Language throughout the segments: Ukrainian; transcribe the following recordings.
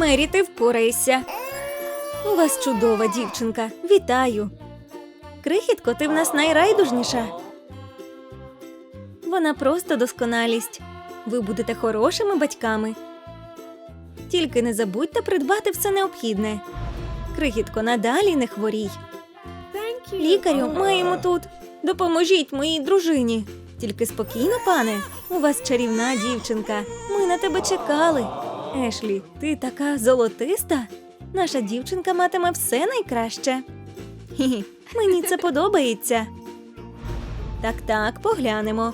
Мері, ти впораєшся. У вас чудова дівчинка. Вітаю. Крихітко, ти в нас найрайдужніша. Вона просто досконалість. Ви будете хорошими батьками. Тільки не забудьте придбати все необхідне. Крихітко, надалі не хворій. Лікарю, маємо тут. Допоможіть моїй дружині. Тільки спокійно, пане. У вас чарівна дівчинка. Ми на тебе чекали. Ешлі, ти така золотиста. Наша дівчинка матиме все найкраще. Хі-хі, мені це подобається. Так, так, поглянемо.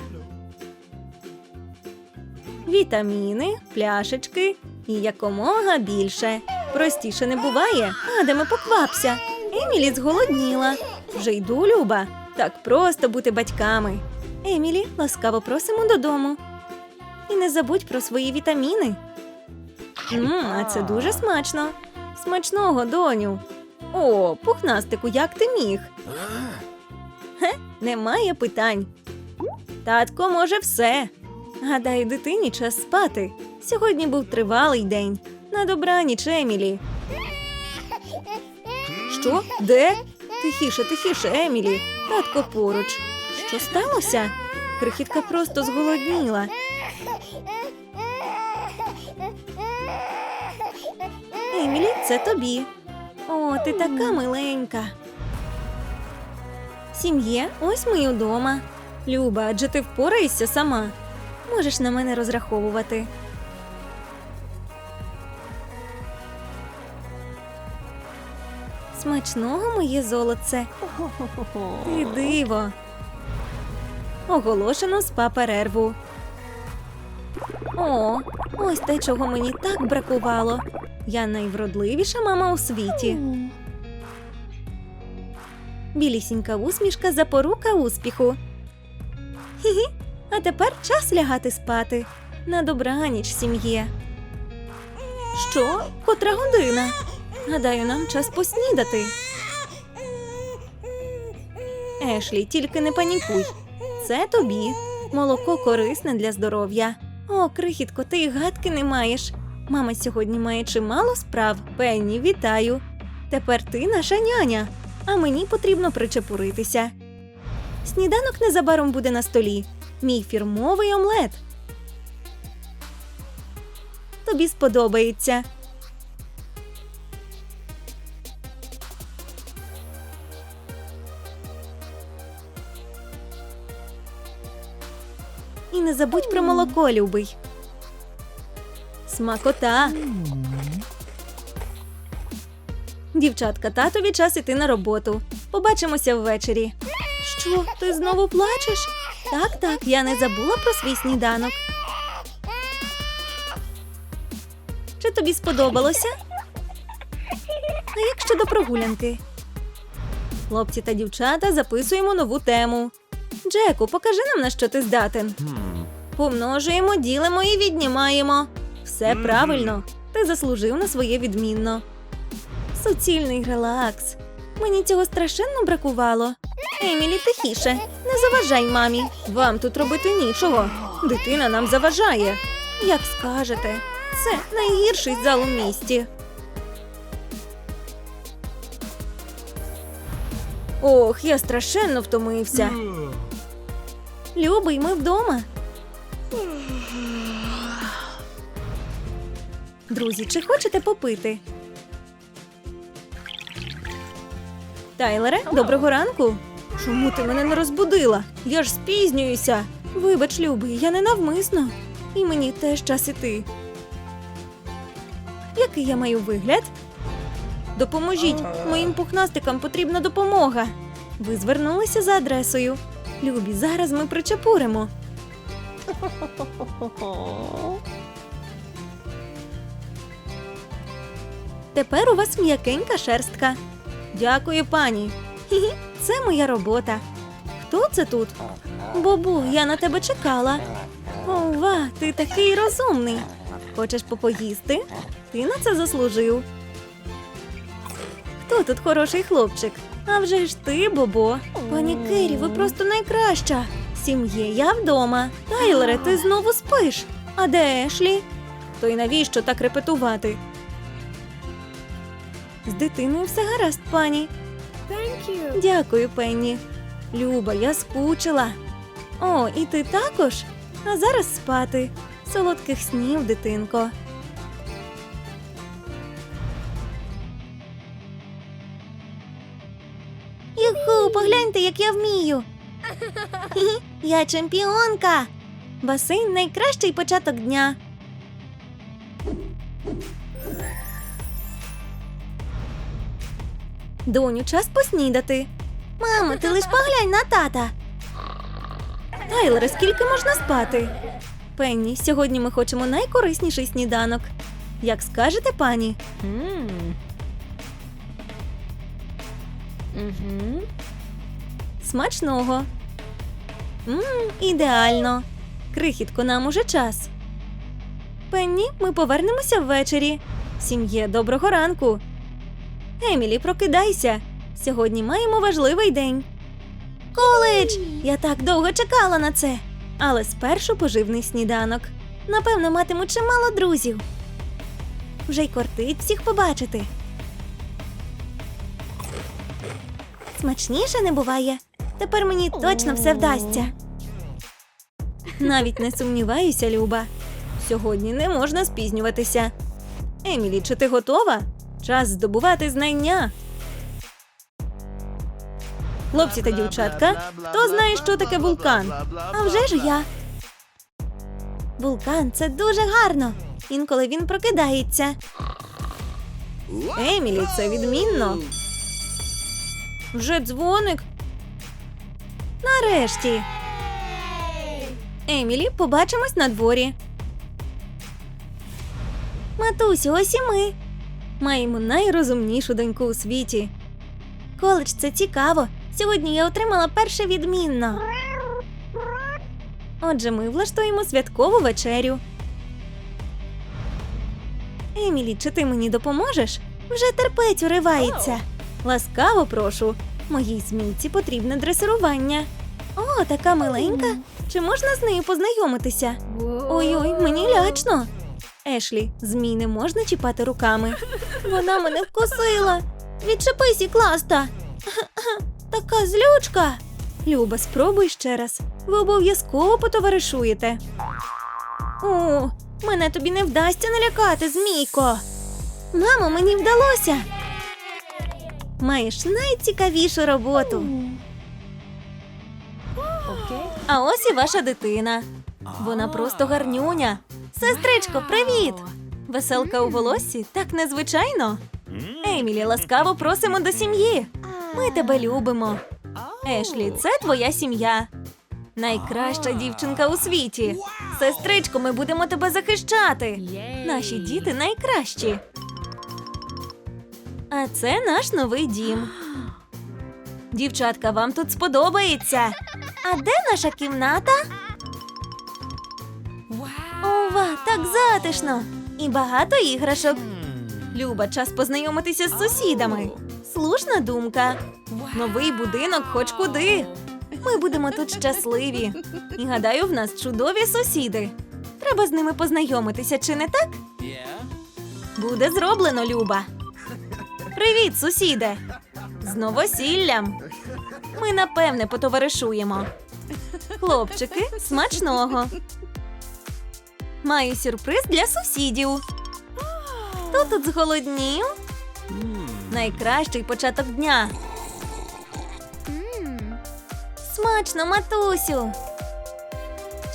Вітаміни, пляшечки і якомога більше. Простіше не буває. Адаме, поквапся. Емілі зголодніла. Вже йду, Люба. Так просто бути батьками. Емілі, ласкаво просимо додому. І не забудь про свої вітаміни. Мм, а це дуже смачно. Смачного, доню. О, пухнастику, як ти міг? Хе, немає питань. Татко може все. Гадаю, дитині час спати. Сьогодні був тривалий день. На добраніч, Емілі. Що? Де? Тихіше, тихіше, Емілі. Татко поруч. Що сталося? Крихітка просто зголодніла. Емілі, це тобі. О, ти така миленька. Сім'є, ось ми й удома. Люба, адже ти впораєшся сама. Можеш на мене розраховувати. Смачного моє золоце. Ти диво. Оголошено спа перерву. О, ось те, чого мені так бракувало. Я найвродливіша мама у світі. Білісінька усмішка запорука успіху. Хі-хі. А тепер час лягати спати. На добраніч, сім'є. Що? Котра година? Гадаю, нам час поснідати. Ешлі, тільки не панікуй. Це тобі. Молоко корисне для здоров'я. О, крихітко, ти й гадки не маєш. Мама сьогодні має чимало справ. Пенні, вітаю. Тепер ти наша няня, а мені потрібно причепуритися. Сніданок незабаром буде на столі. Мій фірмовий омлет. Тобі сподобається. І не забудь про молоко, любий. Смакота. Дівчатка, татові час іти на роботу. Побачимося ввечері. Що, ти знову плачеш? Так, так, я не забула про свій сніданок. Чи тобі сподобалося? А як щодо прогулянки? Хлопці та дівчата записуємо нову тему. Джеку, покажи нам, на що ти здатен. Помножуємо, ділимо і віднімаємо. Все правильно. Ти заслужив на своє відмінно. Суцільний релакс. Мені цього страшенно бракувало. Емілі, тихіше, не заважай мамі. Вам тут робити нічого. Дитина нам заважає. Як скажете, це найгірший зал у місті. Ох, я страшенно втомився. Любий, ми вдома. Друзі, чи хочете попити? Тайлере, доброго ранку. Чому ти мене не розбудила? Я ж спізнююся. Вибач, любий, я не навмисно. І мені теж час іти. Який я маю вигляд? Допоможіть, моїм пухнастикам потрібна допомога. Ви звернулися за адресою. Любі, зараз ми причепуримо. Тепер у вас м'якенька шерстка. Дякую, пані. Хі-хі, це моя робота. Хто це тут? Бобу, я на тебе чекала. Ова, ти такий розумний. Хочеш попоїсти? Ти на це заслужив. Хто тут хороший хлопчик? А вже ж ти, Бобо. Пані Кері, ви просто найкраща. Сім'є, я вдома. Тайлере, ти знову спиш. А де Ешлі? То й навіщо так репетувати? З дитиною все гаразд, пані. Thank you. Дякую, Пенні. Люба, я скучила. О, і ти також? А зараз спати. Солодких снів, дитинко. Юху, погляньте, як я вмію. Хі-хі, Я чемпіонка. Басейн найкращий початок дня. Доню, час поснідати. Мамо, ти лиш поглянь на тата. Тайлере, скільки можна спати? Пенні, сьогодні ми хочемо найкорисніший сніданок. Як скажете, пані? Mm. Смачного. Мм, ідеально. Крихітко, нам уже час. Пенні, ми повернемося ввечері. Сім'є, доброго ранку. Емілі, прокидайся. Сьогодні маємо важливий день. Коледж! Я так довго чекала на це. Але спершу поживний сніданок. Напевно, матиму чимало друзів. Вже й кортить всіх побачити. Смачніше не буває. Тепер мені точно все вдасться. Навіть не сумніваюся, Люба. Сьогодні не можна спізнюватися. Емілі, чи ти готова? Час здобувати знання. Хлопці та дівчатка, хто знає, що таке вулкан? А вже ж я. Вулкан це дуже гарно. Інколи він прокидається. Емілі, це відмінно. Вже дзвоник. Нарешті. Емілі, побачимось на дворі. Матусю, ось і ми. Маємо найрозумнішу доньку у світі. Коледж, це цікаво. Сьогодні я отримала перше відмінно. Отже, ми влаштуємо святкову вечерю. Емілі, чи ти мені допоможеш? Вже терпець уривається. Ласкаво прошу. Моїй змійці потрібне дресирування. О, така миленька. Чи можна з нею познайомитися? Ой-ой, мені лячно. Ешлі, змій не можна чіпати руками. Вона мене вкусила. Відчепись і класта. Така злючка. Люба, спробуй ще раз. Ви обов'язково потоваришуєте. О, мене тобі не вдасться налякати, змійко. Мамо, мені вдалося. Маєш найцікавішу роботу. А ось і ваша дитина. Вона просто гарнюня. Сестричко, привіт! Веселка у волоссі так незвичайно. Емілі, ласкаво просимо до сім'ї. Ми тебе любимо. Ешлі, це твоя сім'я. Найкраща дівчинка у світі. Сестричко, ми будемо тебе захищати. Наші діти найкращі. А це наш новий дім. Дівчатка, вам тут сподобається. А де наша кімната? Ова, так затишно! І багато іграшок. Люба, час познайомитися з сусідами. Слушна думка. Новий будинок хоч куди. Ми будемо тут щасливі. І гадаю, в нас чудові сусіди. Треба з ними познайомитися, чи не так? Буде зроблено, Люба. Привіт, сусіде! З новосіллям. Ми напевне потоваришуємо. Хлопчики, смачного. Маю сюрприз для сусідів. Хто тут зголоднів? Найкращий початок дня. Смачно, матусю.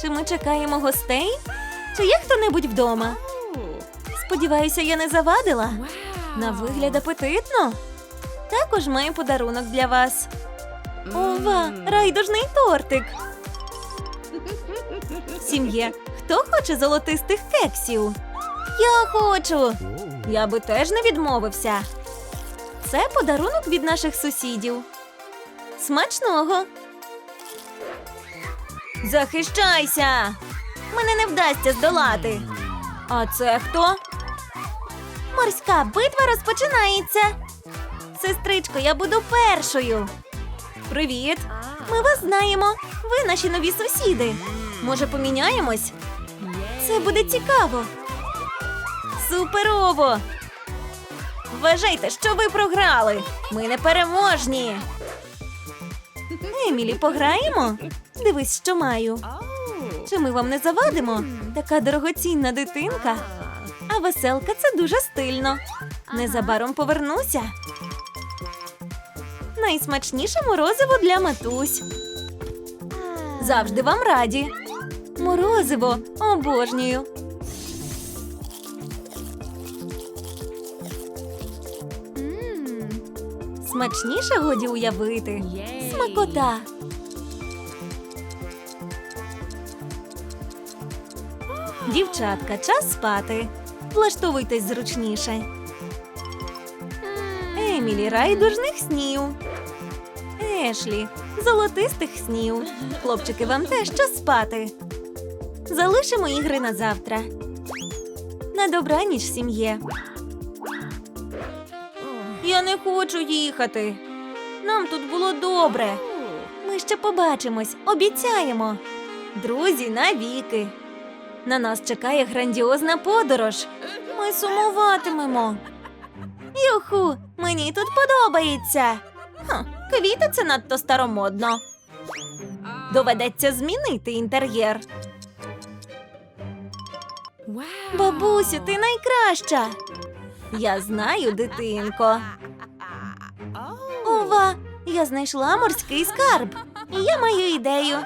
Чи ми чекаємо гостей? Чи є хто-небудь вдома? Сподіваюся, я не завадила. На вигляд апетитно. Також маю подарунок для вас. Ова, райдужний тортик. Сім'є, хто хоче золотистих кексів? Я хочу. Я би теж не відмовився. Це подарунок від наших сусідів. Смачного. Захищайся! Мене не вдасться здолати. А це хто? Морська битва розпочинається. Сестричко, я буду першою. Привіт! Ми вас знаємо. Ви наші нові сусіди. Може, поміняємось? Це буде цікаво. Суперово! Вважайте, що ви програли. Ми не переможні. Емілі, пограємо? Дивись, що маю. Чи ми вам не завадимо? Така дорогоцінна дитинка. А веселка це дуже стильно. Незабаром повернуся. Найсмачніше морозиво для матусь. Завжди вам раді. Морозиво обожнюю. Смачніше годі уявити. Смакота. Дівчатка, час спати. Влаштовуйтесь зручніше. Емілі, райдужних снів. Ешлі, золотистих снів. Хлопчики, вам теж час спати. Залишимо ігри на завтра. На добраніч, сім'є. Я не хочу їхати. Нам тут було добре. Ми ще побачимось, обіцяємо. Друзі, навіки. На нас чекає грандіозна подорож. Ми сумуватимемо. Юху, мені тут подобається. Ха, квіти це надто старомодно. Доведеться змінити інтер'єр. Бабусю, ти найкраща. Я знаю, дитинко. Ова, я знайшла морський скарб. І я маю ідею.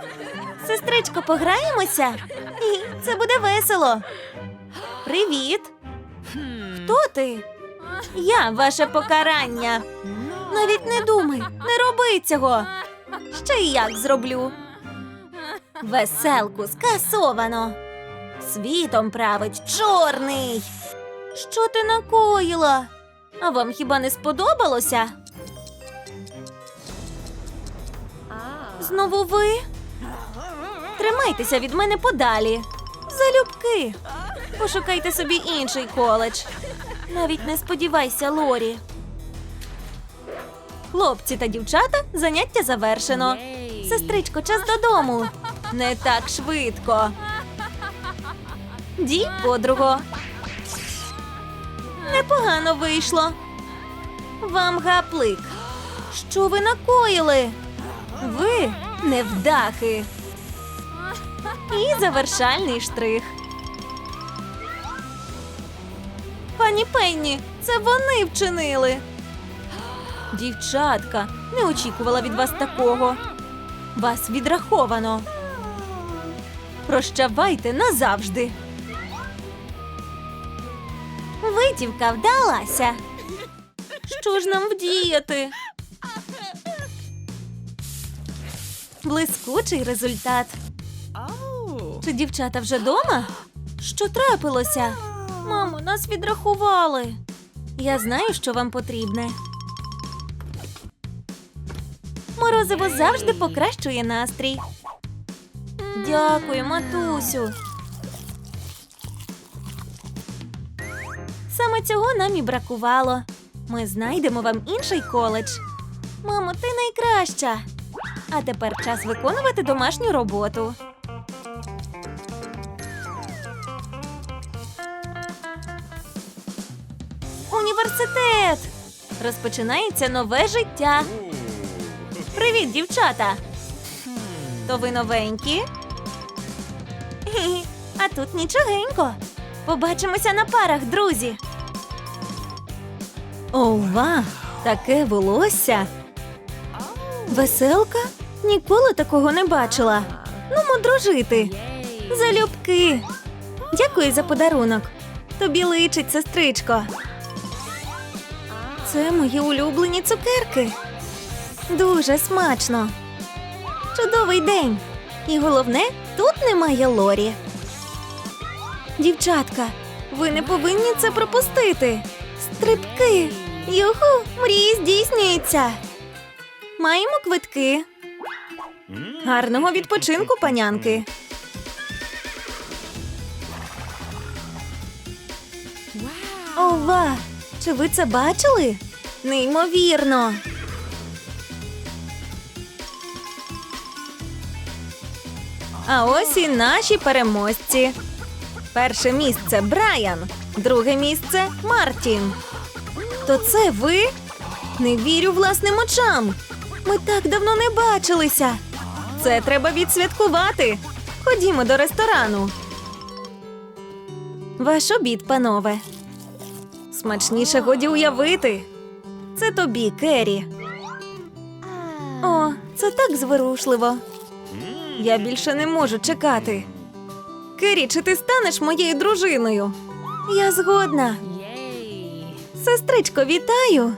Сестричко, пограємося? І це буде весело. Привіт. Хто ти? Я ваше покарання. Навіть не думай, не роби цього. Ще й як зроблю. Веселку скасовано. Світом править чорний. Що ти накоїла? А вам хіба не сподобалося? Знову ви? Тримайтеся від мене подалі. Залюбки. Пошукайте собі інший коледж. Навіть не сподівайся, Лорі. Хлопці та дівчата, заняття завершено. Сестричко, час додому. Не так швидко. Ді, подруго. Непогано вийшло. Вам гаплик. Що ви накоїли? Ви невдахи. І завершальний штрих. Пані Пенні, це вони вчинили. Дівчатка, не очікувала від вас такого. Вас відраховано. Прощавайте назавжди. Витівка вдалася. Що ж нам вдіяти? Блискучий результат. Чи дівчата вже дома? Що трапилося? Мамо, нас відрахували. Я знаю, що вам потрібне. Морозиво завжди покращує настрій. Дякую, матусю. Саме цього нам і бракувало. Ми знайдемо вам інший коледж. Мамо, ти найкраща. А тепер час виконувати домашню роботу. Університет! Розпочинається нове життя. Привіт, дівчата! То ви новенькі? А тут нічогенько. Побачимося на парах, друзі. Ова, таке волосся. Веселка? Ніколи такого не бачила. Ну, дружити. Залюбки. Дякую за подарунок. Тобі личить, сестричко. Це мої улюблені цукерки. Дуже смачно. Чудовий день. І головне, тут немає Лорі. Дівчатка, ви не повинні це пропустити. Стрибки. Юху, мрії здійснюються. Маємо квитки. Гарного відпочинку, панянки. Ова! Чи ви це бачили? Неймовірно. А ось і наші переможці. Перше місце Брайан, друге місце Мартін. То це ви? Не вірю власним очам. Ми так давно не бачилися. Це треба відсвяткувати. Ходімо до ресторану. Ваш обід, панове. Смачніше годі уявити. Це тобі, Керрі. О, це так зворушливо. Я більше не можу чекати. Керрі, чи ти станеш моєю дружиною? Я згодна. Сестричко, вітаю.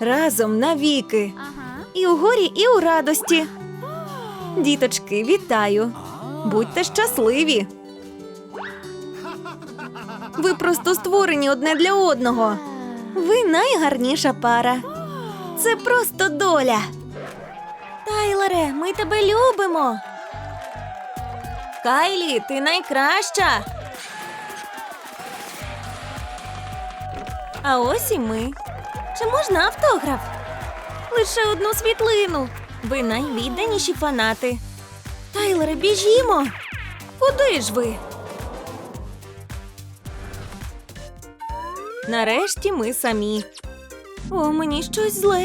Разом навіки. І у горі, і у радості. Діточки, вітаю. Будьте щасливі. Ви просто створені одне для одного. Ви найгарніша пара. Це просто доля. Тайлере, ми тебе любимо. Кайлі, ти найкраща. А ось і ми. Чи можна автограф? Лише одну світлину. Ви найвідданіші фанати. Тайлере, біжімо. Куди ж ви? Нарешті ми самі. О, мені щось зле.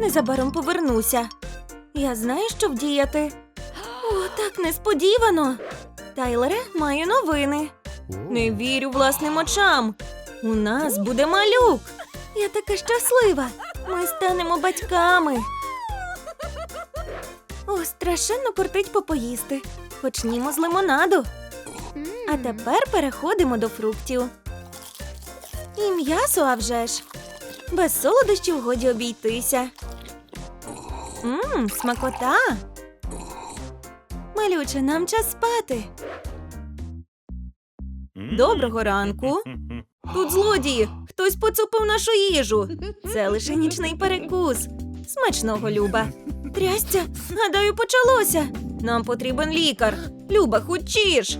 Незабаром повернуся. Я знаю, що вдіяти. О, так несподівано. Тайлере, маю новини. Не вірю власним очам. У нас буде малюк. Я така щаслива. Ми станемо батьками. О, страшенно кортить попоїсти. Почнімо з лимонаду. А тепер переходимо до фруктів. І м'ясо, а вже ж. Без солодощів годі обійтися. Мм, смакота. Малюче, нам час спати. Доброго ранку. Тут злодії. Хтось поцупив нашу їжу. Це лише нічний перекус. Смачного, Люба. Трястя, гадаю, почалося. Нам потрібен лікар. Люба, хочеш.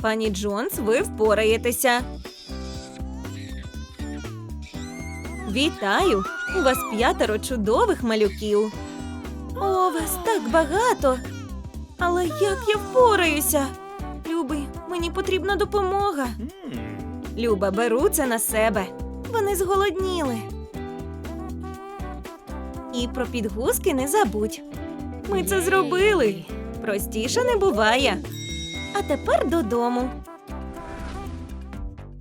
Пані Джонс, ви впораєтеся. Вітаю! У вас п'ятеро чудових малюків. О, вас так багато. Але як я впораюся? Мені потрібна допомога. Люба, беру це на себе. Вони зголодніли. І про підгузки не забудь. Ми це зробили. Простіше не буває. А тепер додому.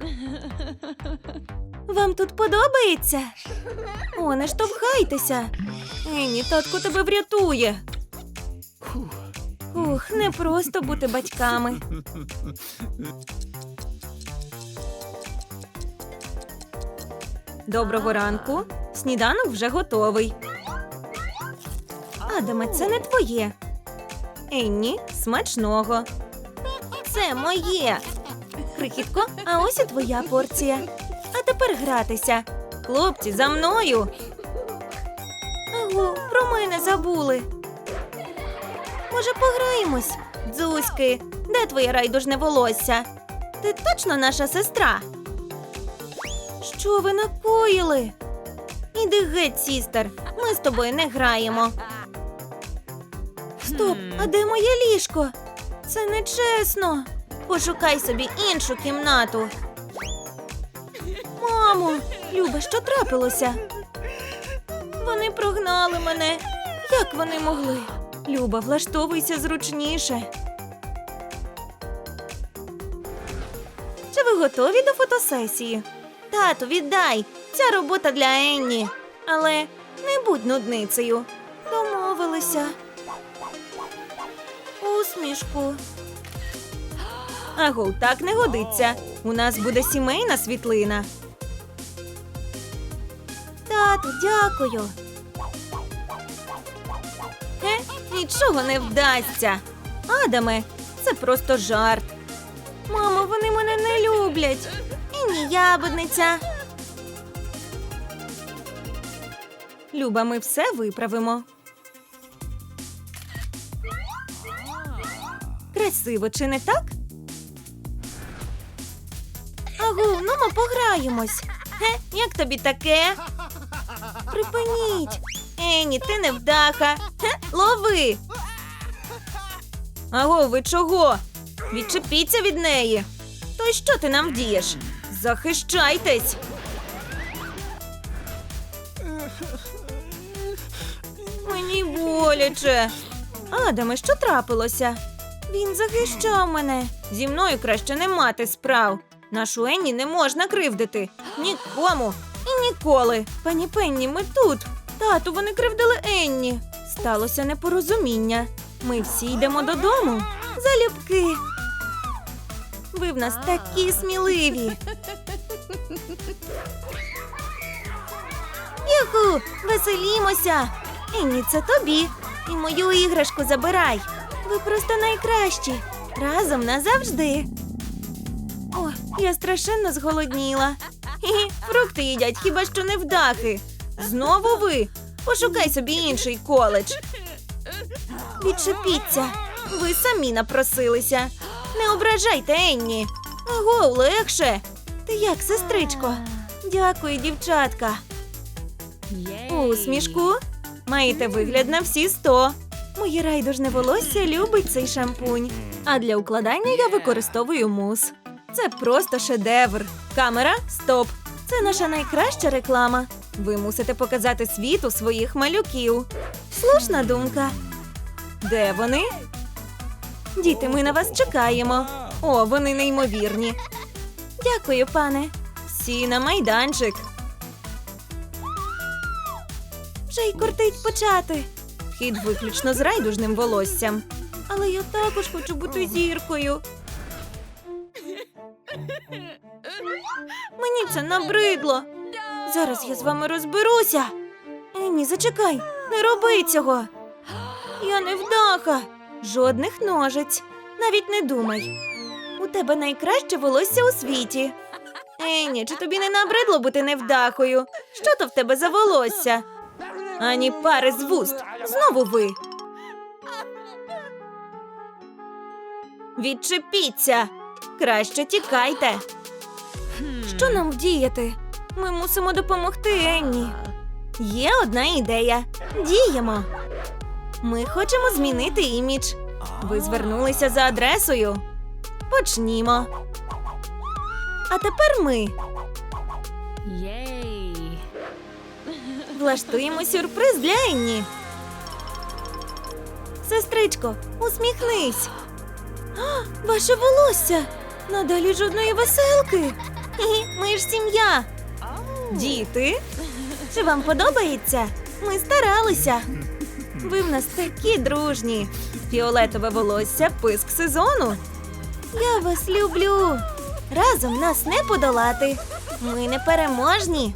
Вам тут подобається? О, не штовхайтеся. Ені, татко тебе врятує. Ух, не просто бути батьками. Доброго ранку. Сніданок вже готовий. Адаме, це не твоє. Енні, смачного. Це моє. Крихітко, а ось і твоя порція. А тепер гратися. Хлопці, за мною. Аго, про мене забули. Може, пограємось? Дзузьки, де твоє райдужне волосся? Ти точно наша сестра? Що ви накоїли? Іди геть, сістер. Ми з тобою не граємо. Стоп, а де моє ліжко? Це нечесно. Пошукай собі іншу кімнату. Мамо, Люба, що трапилося? Вони прогнали мене. Як вони могли? Люба, влаштовуйся зручніше. Чи ви готові до фотосесії? Тату, віддай! Ця робота для Енні. Але не будь нудницею. Домовилися. Усмішку. Агов, так не годиться. У нас буде сімейна світлина. Тату, дякую. Е, нічого не вдасться. Адаме, це просто жарт. Мамо, вони мене не люблять. І ні ябедниця. Люба, ми все виправимо. Красиво, чи не так? Агу, ну ми пограємось. Ге, як тобі таке? Припиніть. Ені, ти невдаха. Ге, лови. Аго, ви чого? Відчепіться від неї. То й що ти нам вдієш? Захищайтесь. Мені боляче. Адаме, що трапилося? Він захищав мене. Зі мною краще не мати справ. Нашу Енні не можна кривдити. Нікому і ніколи. Пані Пенні, ми тут. Тату, вони кривдили Енні. Сталося непорозуміння. Ми всі йдемо додому. Залюбки. Ви в нас такі сміливі. Юху, веселімося. Енні, це тобі. І мою іграшку забирай. Ви просто найкращі. Разом назавжди. О, я страшенно зголодніла. Хі-хі, фрукти їдять хіба що не вдахи. Знову ви. Пошукай собі інший коледж. Відчепіться. Ви самі напросилися. Не ображайте Енні. Аго, легше. Ти як, сестричко? Дякую, дівчатка. Усмішку. Маєте вигляд на всі сто. Моє райдужне волосся любить цей шампунь. А для укладання я використовую мус. Це просто шедевр. Камера, стоп. Це наша найкраща реклама. Ви мусите показати світу своїх малюків. Слушна думка. Де вони? Діти, ми на вас чекаємо. О, вони неймовірні. Дякую, пане. Всі на майданчик. Вже й кортить почати. Хід виключно з райдужним волоссям. Але я також хочу бути зіркою. Мені це набридло. Зараз я з вами розберуся. Енні, зачекай, не роби цього. Я не вдаха. Жодних ножиць. Навіть не думай. У тебе найкраще волосся у світі. Енні, чи тобі не набридло бути невдахою? Що то в тебе за волосся? Ані пари з вуст. Знову ви. Відчепіться. Краще тікайте. Що нам вдіяти? Ми мусимо допомогти Енні. Є одна ідея. Діємо. Ми хочемо змінити імідж. Ви звернулися за адресою. Почнімо. А тепер ми Yay. влаштуємо сюрприз для Енні. Сестричко, усміхнись. Ваше волосся. Надалі жодної веселки. Ми ж сім'я. Діти, чи вам подобається? Ми старалися. Ви в нас такі дружні. Фіолетове волосся писк сезону. Я вас люблю. Разом нас не подолати. Ми непереможні.